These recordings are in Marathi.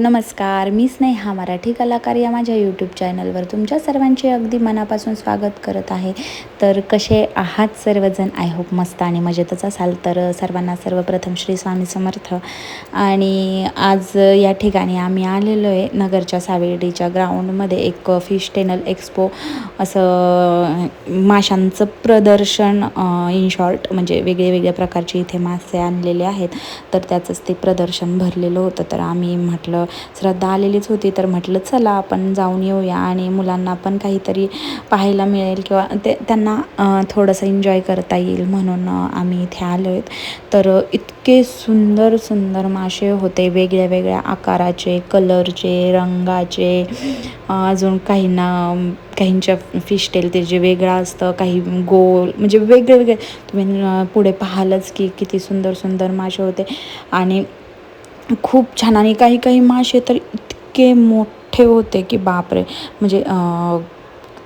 नमस्कार मी स्नेहा मराठी कलाकार या माझ्या यूट्यूब चॅनलवर तुमच्या सर्वांचे अगदी मनापासून स्वागत करत आहे. तर कसे आहात सर्वजण? आय होप मस्त आणि मजेतच असाल. तर सर्वांना सर्वप्रथम श्री स्वामी समर्थ. आणि आज या ठिकाणी आम्ही आलेलो आहे नगरच्या सावेडीच्या ग्राउंडमध्ये एक फिश टेनल एक्सपो असं माशांचं प्रदर्शन इन शॉर्ट म्हणजे वेगळे वेगळ्या प्रकारचे इथे मासे आणलेले आहेत. तर त्याचंच ते प्रदर्शन भरलेलं होतं. तर आम्ही म्हटलं श्रद्धा आलेलीच होती तर म्हटलं चला आपण जाऊन येऊया. आणि मुलांना पण काहीतरी पाहायला मिळेल किंवा ते त्यांना थोडंसं एन्जॉय करता येईल म्हणून आम्ही इथे आलो आहेत तर इतके सुंदर सुंदर मासे होते वेगळ्या वेगळ्या आकाराचे कलरचे रंगाचे. अजून काहींना काहींच्या फिशटेल ते जे वेगळं असतं काही गोल म्हणजे वेगळे वेगळे तुम्ही पुढे पाहालच की किती सुंदर सुंदर मासे होते. आणि खूप छान. आणि काही काही मासे तर इतके मोठे होते की बापरे. म्हणजे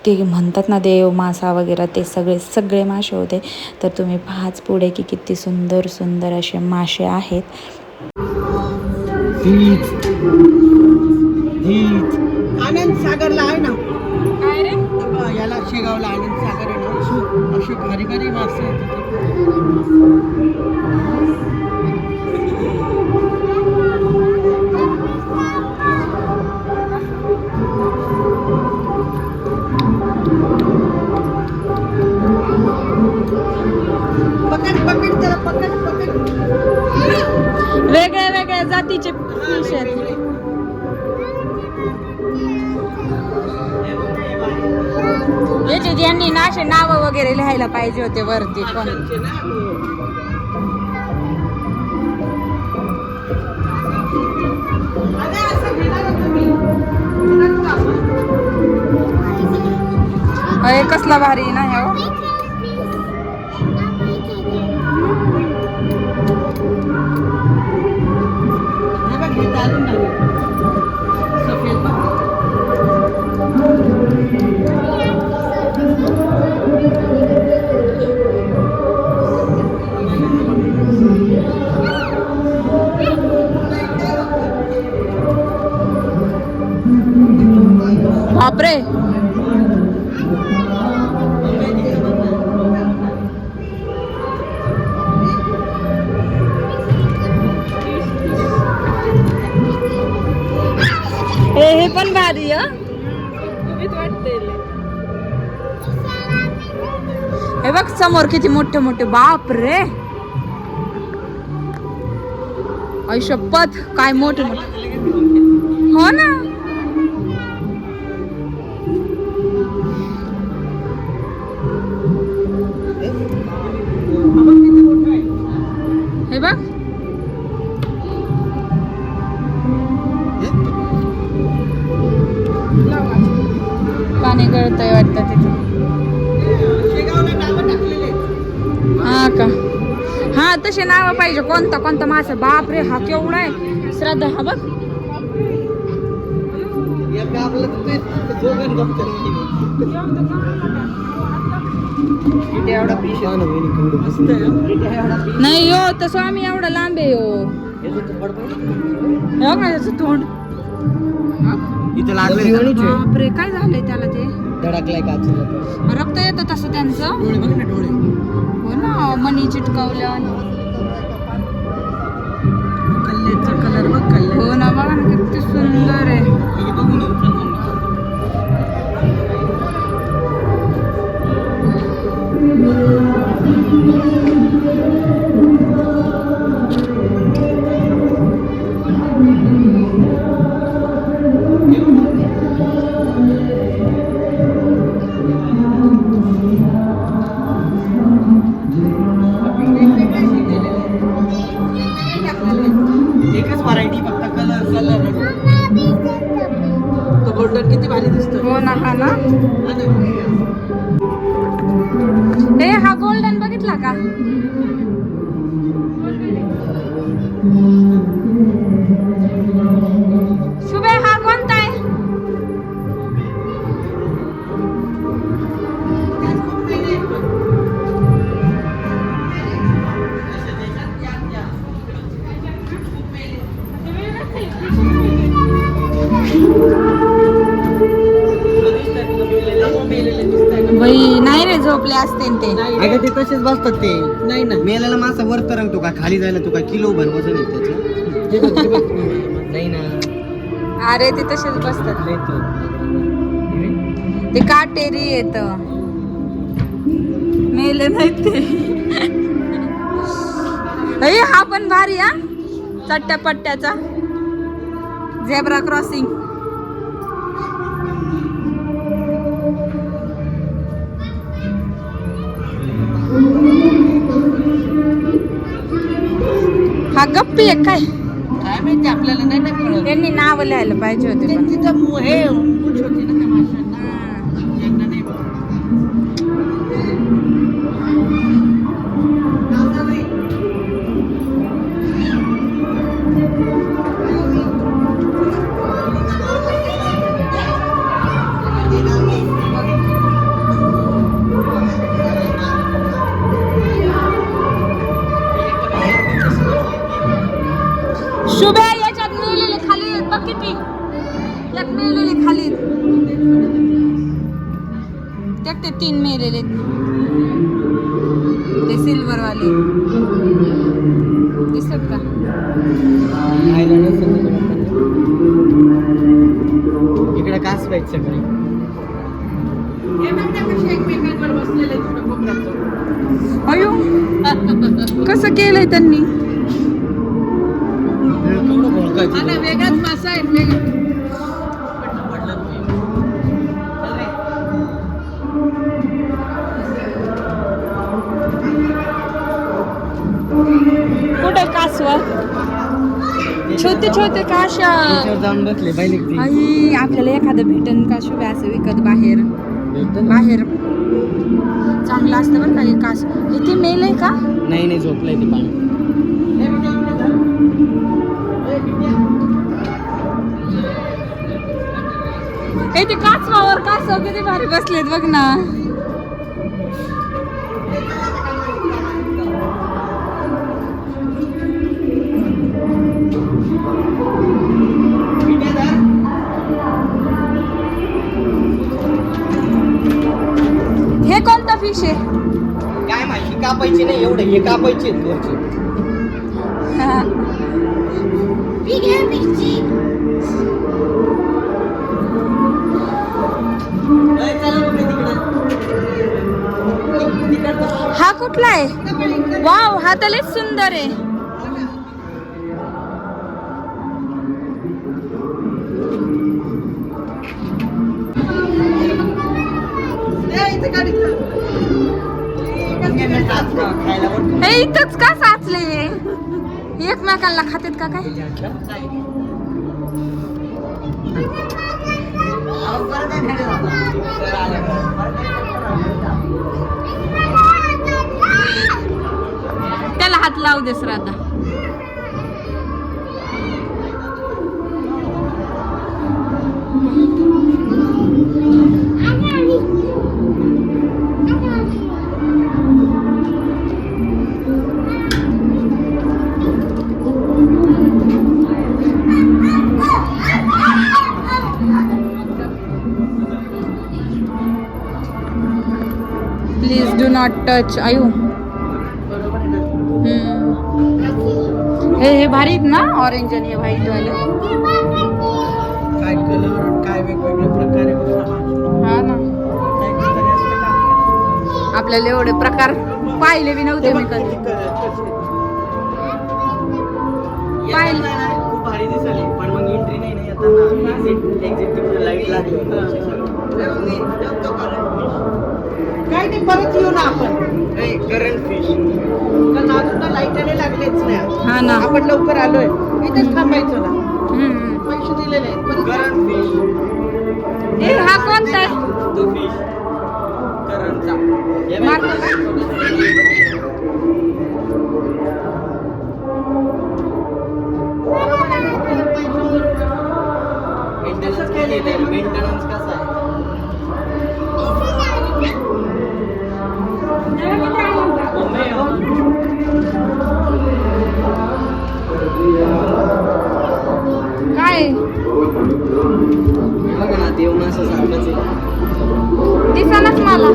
ते म्हणतात ना देव मासा वगैरे ते सगळे सगळे मासे होते. तर तुम्ही पाहाच पुढे की किती सुंदर सुंदर असे मासे आहेत. आनंद सागरला आहे ना? याला शेगावला आनंद सागर आहे ना? अशी भारी भारी मासे आहेत. मातीचे जातीचे फिश आहेत याचे यांनी ना असे नाव वगैरे लिहायला पाहिजे होते वरती पण अरे कसला भारी ना ह्या हो. हे बघ समोर किती मोठे मोठे बाप रे. ऐशपथ काय मोठे मोठे. हो ना. तसे नाव पाहिजे. कोणता कोणता? मासा बाप रे हा केवढा आहे. श्रद्धा हा बघ. हं. नाही यो तसं आम्ही एवढा लांब आहे यो? हे बघ ना त्याचं तोंड? इथे लागले बापरे काय झालंय त्याला ते? धडकलाय काचेला रक्त येतं तसं त्यांचं? हो ना मनी चिटकवल्या कलर बघ हो ना बघा ना किती सुंदर आहे. तसेच बसतात ते. नाही ना. मेल्याला मासा वर तरंगतो का? खाली जायला तू काय किलो भर वजन आहे त्याचं? बघ, बघ. नाही ना. अरे ते तसेच बसतात. तो. ते काटेरी येत. मेले नाहीत ते. अय, हा पण भारी हा. चट्ट्या पट्ट्याचा झेब्रा क्रॉसिंग गप्पी आहे काय? काय माहिती आपल्याला नाही ना कळत. त्यांनी नाव लिहायला पाहिजे होते. तिथं मु- हे होती ना. कास पाहिजे सगळे. हे. अयो कसं केलंय त्यांनी? वेगळाच मासा आहे छोटे छोटे काशा जाऊन बसले पाहिले आई आपल्याला एखादं भेटन का शुभे असं विकत बाहेर? बाहेर. चांगलं असतं बरं का हे कास इथे मेल आहे का? नाही नाही झोपलंय ते पाणी. हे ते कासवावर कासव किती भारी बसलेत बघ ना. फिश आहे. काय माहिती कापायची नाही एवढे हे कापायचे आहेत वरचे. चला तिकडं. तिकडचं हा कुठला आहे? वाव हा तर लयच सुंदर आहे. हे इथंच का साचले? एकमेकांना खातेत का काय? त्याला हात लावू दे श्राद्धा. टच आयु हम्म. हे हे भारी आहेत ना ऑरेंज आणि हे व्हाईट वाले काय कलर काय वेगवेगळे प्रकार. हा ना? आपल्याला एवढे प्रकार पाहिले बी नव्हते मी कधी. पाहिलं. येताना ना खूप भारी दिसले पण मग एंट्री नाही ना येताना एक्झिट एक्झिट तिकडे लाइट लागली काय नाही परत येऊ ना आपण. करंट फिश कारण अजून ना लाईटाने लागलेच नाही. हा ना. आपण लवकर आलोय. इथेच थांबायचो ना. हम्म. पैसे दिलेले आहेत. परत करंट फिश हे हा कोणता आहे? तो फिश करंटचा हे बघ. मारतो का? मेंटेनन्स आहे. मेंटेनन्स कसा आहे? काय? देव आहे दिसानच मला.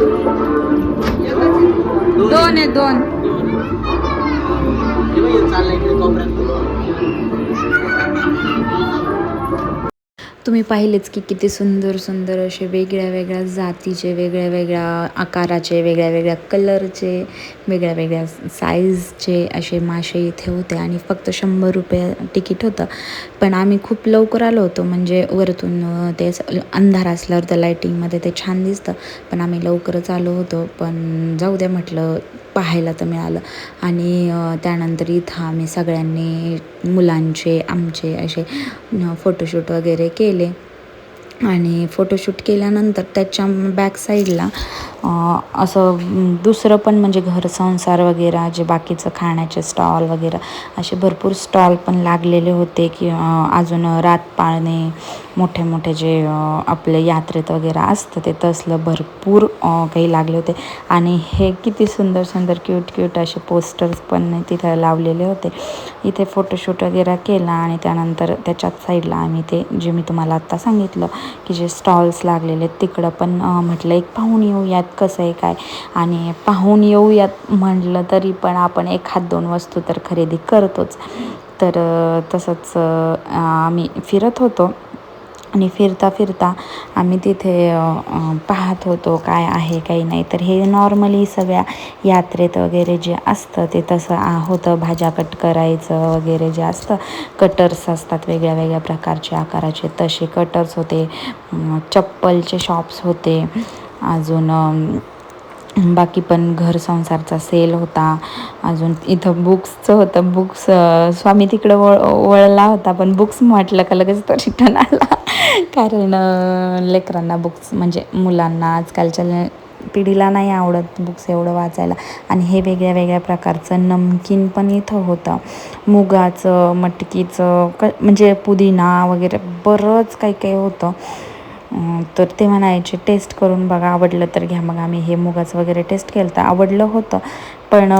दोन आहे दोन. चाललंय तुम्ही पाहिलेच की किती सुंदर सुंदर असे वेगळ्या वेगळ्या जातीचे वेगळ्या वेगळ्या आकाराचे वेगळ्या वेगळ्या कलरचे वेगळ्या वेगळ्या साईजचे असे मासे इथे होते आणि फक्त शंभर रुपये तिकीट होतं. पण आम्ही खूप लवकर आलो होतो म्हणजे वरतून ते असं अंधार असल्यावर त्या लाईटिंगमध्ये ते छान दिसतं. पण आम्ही लवकरच आलो होतो पण जाऊ द्या म्हटलं पाहायला तर मिळालं. आणि त्यानंतर इथं आम्ही सगळ्यांनी मुलांचे आमचे असे फोटोशूट वगैरे केले. आणि फोटोशूट केल्यानंतर त्याच्या बॅक साईडला असं दुसरं पण म्हणजे घर संसार वगैरे जे बाकीचं खाण्याचे स्टॉल वगैरे असे भरपूर स्टॉल पण लागलेले होते की अजून रात पाळणे मोठे मोठे जे आपले यात्रेत वगैरे असतं ते तसलं भरपूर काही लागले होते. आणि हे किती सुंदर सुंदर क्यूट क्यूट असे पोस्टर्स पण तिथं लावलेले होते. इथे फोटोशूट वगैरे केला आणि त्यानंतर त्याच्याच साईडला आम्ही ते जे मी तुम्हाला आत्ता सांगितलं की जे स्टॉल्स लागलेले तिकडं पण म्हटलं एक पाहून येऊयात कसं आहे काय. आणि पाहून येऊयात म्हटलं तरी पण आपण एखाद दोन वस्तू तर खरेदी करतोच. तर तसंच आम्ही फिरत होतो. आणि फिरता फिरता आम्ही तिथे पाहत होतो काय आहे काही नाही. तर हे नॉर्मली सगळ्या यात्रेत वगैरे जे असतं ते तसं आ होतं. भाज्या कट करायचं वगैरे जे असतं कटर्स असतात वेगळ्या वेगळ्या प्रकारचे आकाराचे. तसे कटर्स होते चप्पलचे शॉप्स होते. अजून बाकी पण घर संसारचा सेल होता. अजून इथं बुक्सचं होतं. बुक्स स्वामी तिकडं वळ वळला होता पण बुक्स म्हटलं का लगेच तो रिटर्न आला. कारण लेकरांना बुक्स म्हणजे मुलांना आजकालच्या पिढीला नाही आवडत बुक्स एवढं वाचायला. आणि हे वेगळ्या वेगळ्या प्रकारचं नमकीन पण इथं होतं. मुगाचं मटकीचं क म्हणजे पुदिना वगैरे बरंच काही काही होतं. तर ते म्हणायचे टेस्ट करून बघा आवडलं तर घ्या. मग आम्ही हे मुगाचं वगैरे टेस्ट केलं तर आवडलं होतं पण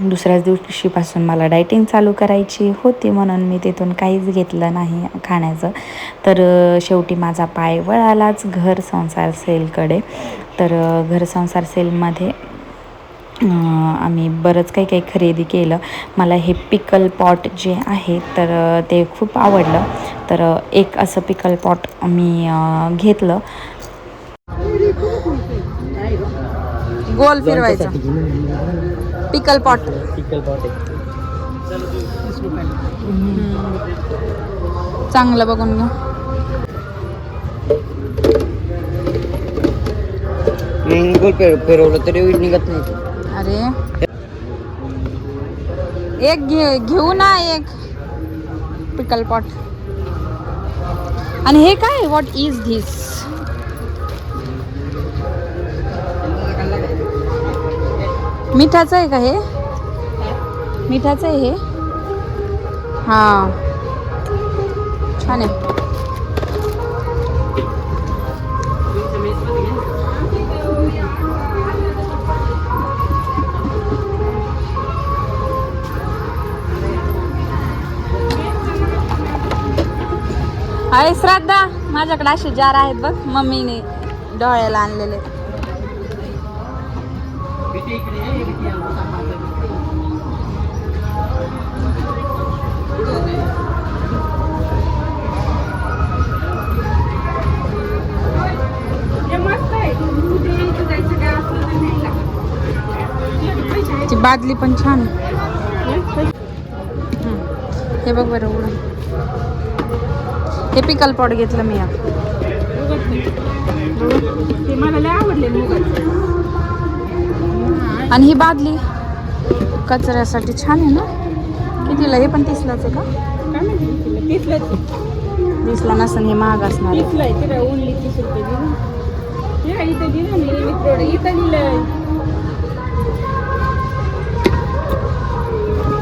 दुसऱ्याच दिवशीपासून मला डायटिंग चालू करायची होती म्हणून मी तिथून काहीच घेतलं नाही खाण्याचं. तर शेवटी माझा पाय वळालाच घर संसार सेलकडे तर घर संसार सेलमध्ये आम्ही बरंच काही काही खरेदी केलं. मला हे पिकल पॉट जे आहे तर ते खूप आवडलं. तर एक असं पिकल पॉट मी घेतलं. गोल फिरवायचं. पिकल पॉट. पिकल पॉट चांगलं बघून घ्या गोल फिरवलं तरी निघत नाही. अरे. एक घे घेऊ ना एक. Pickle pot. आणि हे काय? व्हॉट इज धिस मिठाचं आहे का हे? मिठाचं आहे हे? हां. छान आहे. अरे श्राद्धा माझ्याकडे असे जार आहेत बघ. मम्मीने डोळ्याला आणलेले. ती बादली पण छान हे बघ बरं उघडं. हे पिकल पॉट घेतलं मी आता. ते मला लय आवडले आणि ही बादली कचऱ्यासाठी छान आहे ना? कितीला हे पण तीसलाच आहे का? काय तीसला नसन हे महाग असणार ओनली तीस रुपये इथं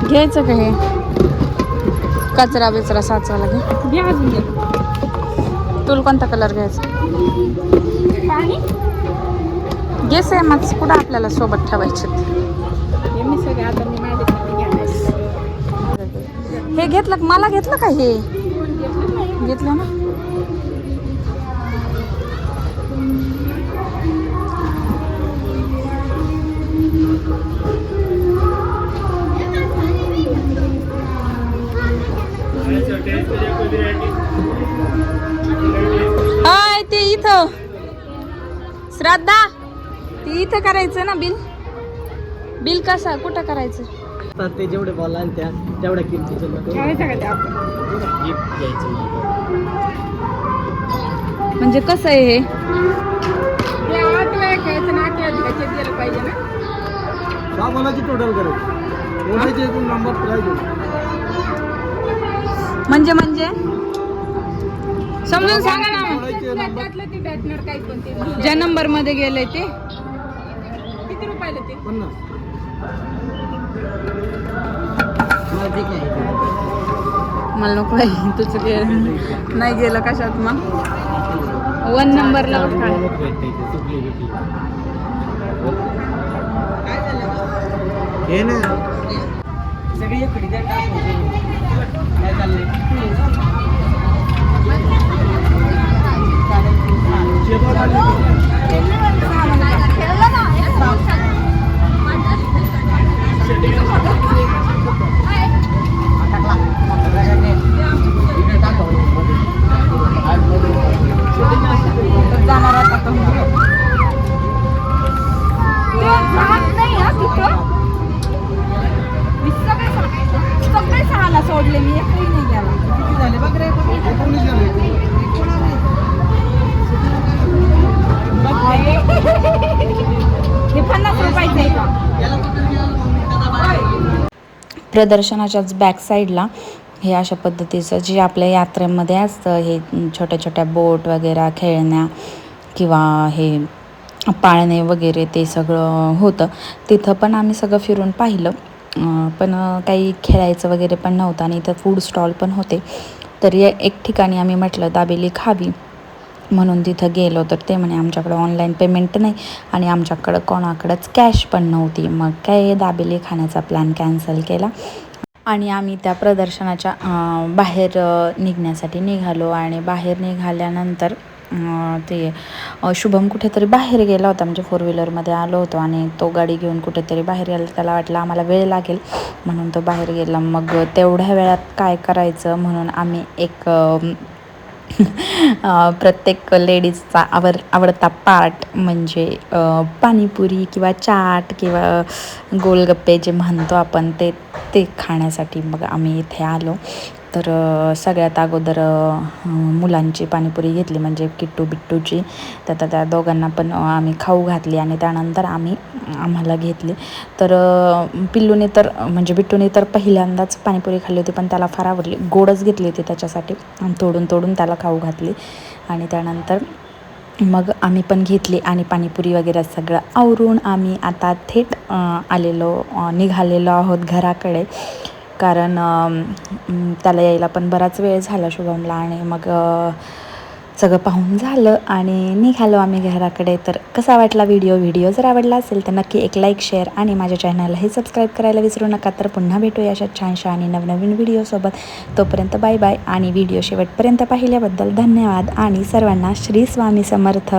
घ्यायचं का हे? कचरा बिचरा साचवायला घे. घ्या अजून घ्या तुला कोणता कलर घ्यायचा? पाणी? घे सेमच कुठं आपल्याला सोबत ठेवायचे हे हे घेतलं? मला घेतलं का हे? घेतलं ना? इथं. श्राद्धा ती इथं करायचं ना बिल? बिल कसं कुठं करायचं? तर ते जेवढे बॉल आणि त्या तेवढ्या किमतीचे गिफ्ट घ्यायचं मग. म्हणजे कसं आहे हे? सहा बॉलाची टोटल करायची ओढायचे एकूण नंबर प्राईज म्हणजे म्हणजे? समजून सांगा ना. नंबर ज्या नंबरमध्ये गेले ते. किती रुपयाला ते? मला नको आहे. तुझं गेलं नाही गेलं कशात मग? वन नंबरला बिकली. हे ना. सगळे 看结果他 प्रदर्शनाच्याच बॅक साईडला हे अशा पद्धतीचं जे आपल्या यात्रेमध्ये असतं हे छोट्या छोट्या बोट वगैरे खेळण्या किंवा हे पाळणे वगैरे ते सगळं होतं. तिथं पण आम्ही सगळं फिरून पाहिलं. पण काही खेळायचं वगैरे पण नव्हतं आणि इथं फूड स्टॉल पण होते. तर एक ठिकाणी आम्ही म्हटलं दाबेली खावी. म्हणून तिथं गेलो तर ते म्हणे आमच्याकडं ऑनलाईन पेमेंट नाही आणि आमच्याकडं कोणाकडंच कॅश पण नव्हती. मग काय दाबेली खाण्याचा प्लॅन कॅन्सल केला. आणि आम्ही त्या प्रदर्शनाच्या बाहेर निघण्यासाठी निघालो आणि बाहेर निघाल्यानंतर ते शुभम कुठेतरी बाहेर गेला होता. म्हणजे फोर व्हीलरमध्ये आलो होतो आणि तो गाडी घेऊन कुठेतरी बाहेर गेला. त्याला वाटलं आम्हाला वेळ लागेल म्हणून तो बाहेर गेला. मग तेवढ्या वेळात काय करायचं म्हणून आम्ही एक प्रत्येक लेडीजचा आवड आवडता पार्ट म्हणजे पाणीपुरी किंवा चाट किंवा गोलगप्पे जे म्हणतो आपण ते ते खाण्यासाठी मग आम्ही इथे आलो. तर सगळ्यात अगोदर मुलांची पाणीपुरी घेतली म्हणजे किट्टू बिट्टूची. तर त्या- त्या दोघांना पण आम्ही खाऊ घातली आणि त्यानंतर आम्ही आम्हाला घेतली. तर पिल्लूने तर म्हणजे बिट्टूने तर पहिल्यांदाच पाणीपुरी खाल्ली होती पण त्याला फार आवडली. गोडच घेतली होती त्याच्यासाठी. तोडून तोडून त्याला खाऊ घातली. आणि त्यानंतर मग आम्ही पण घेतली आणि पाणीपुरी वगैरे सगळं आवरून आम्ही आता थेट आलेलो निघालेलो आहोत घराकडे. कारण त्याला यायला पण बराच वेळ झाला शुभमला आणि मग सगळं पाहून झालं आणि निघालो आम्ही घराकडे. तर कसा वाटला व्हिडिओ? व्हिडिओ जर आवडला असेल तर नक्की एक लाईक शेअर आणि माझ्या चॅनललाही सबस्क्राईब करायला विसरू नका. तर पुन्हा भेटूया अशा छानशा आणि नवनवीन व्हिडिओसोबत तोपर्यंत बाय बाय आणि व्हिडिओ शेवटपर्यंत पाहिल्याबद्दल धन्यवाद आणि सर्वांना श्री स्वामी समर्थ.